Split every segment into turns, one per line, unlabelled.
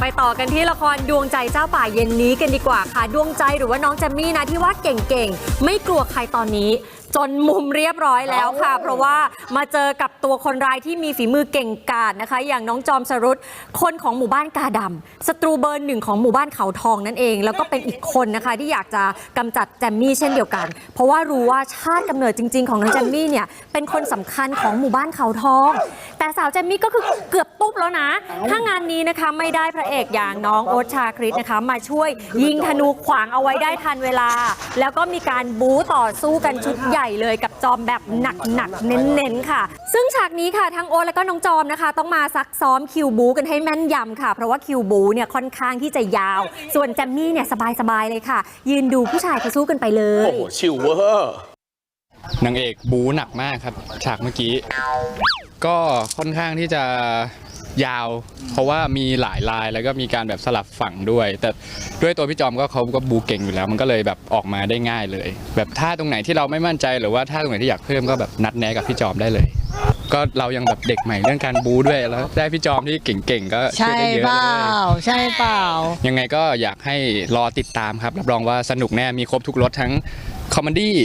ไปต่อกันที่ละครดวงใจเจ้าป่าเย็นนี้กันดีกว่าค่ะ ดวงใจหรือว่าน้องแจมมี่นะที่ว่าเก่งๆ ไม่กลัวใครตอนนี้ จนมุมเรียบร้อยแล้วค่ะ เพราะว่ามาเจอกับตัวคนร้ายที่มีฝีมือเก่งกาจนะคะ อย่างน้องจอมสรุตคนของหมู่บ้านกาดำศัตรูเบอร์หนึ่งของหมู่บ้านเขาทองนั่นเอง แล้วก็เป็นอีกคนนะคะที่อยากจะกำจัดแจมมี่เช่นเดียวกัน เพราะว่ารู้ว่าชาติกำเนิดจริง ๆ ของน้องแจมมี่เนี่ยเป็นคนสำคัญของหมู่บ้านเขาทอง แต่สาวแจมมี่ก็คือเกือบตุ๊บแล้วนะ ถ้างานนี้นะคะไม่ได้พระเอกอย่างน้องโอ๊ตชาคริสนะคะ มาช่วยยิงธนูขวางเอาไว้ได้ทันเวลา แล้วก็มีการบู๊ต่อสู้กันชุดใหญ่เลยกับจอมแบบหนักๆเน้นๆค่ะ ซึ่งฉากนี้ค่ะทั้งโอ๊ตและก็น้องจอมนะคะ ต้องมาซักซ้อมคิวบู๊กันให้แม่นยำค่ะ เพราะว่าคิวบู๊เนี่ยค่อนข้างที่จะยาว ส่วนแจมมี่เนี่ยสบายๆเลยค่ะ ยืนดูผู้ชายเขาสู้กันไปเล
โอ้
ย
โหชิวเวอร์
นางเอกบูหนักมากครับ ฉากเมื่อกี้ ก็ค่อนข้างที่จะ ยาว เพราะว่ามีหลายลายแล้วก็มีการแบบสลับฝั่งด้วย แต่ด้วยตัวพี่จอมก็เขาก็บูเก่งอยู่แล้ว มันก็เลยแบบออกมาได้ง่ายเลย แบบท่าตรงไหนที่เราไม่มั่นใจหรือว่าท่าตรงไหนที่อยากเพิ่มก็แบบนัดแนะกับพี่จอมได้เลย ก็เรายังแบบเด็กใหม่เรื่องการบูด้วยแล้วได้พี่จอมที่เก่งๆก็ช่ว
ใช่
ยได้เยอะ
เป
เล
ล่ายใช่เปล่า
ยังไงก็อยากให้รอติดตามครับ รับรองว่าสนุกแน่มีครบทุกรสทั้งคอมเมดี้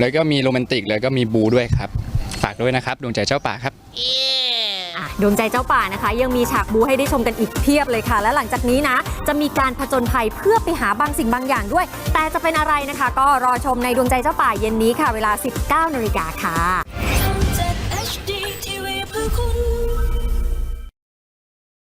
แล้วก็มีโรแมนติก แล้วก็มีบูด้วยครับ ฝากด้วยนะครับ ดวงใจเจ้าป่าครับ
อะดวงใจเจ้าป่านะคะ ยังมีฉากบูให้ได้ชมกันอีกเพียบเลยค่ะ และหลังจากนี้นะ จะมีการผจญภัยเพื่อไปหาบางสิ่งบางอย่างด้วย แต่จะเป็นอะไรนะคะ ก็รอชมในดวงใจเจ้าป่าเย็นนี้ค่ะ เวลา 19นาฬิกาค่ะ
HD TV เพื่อคุณ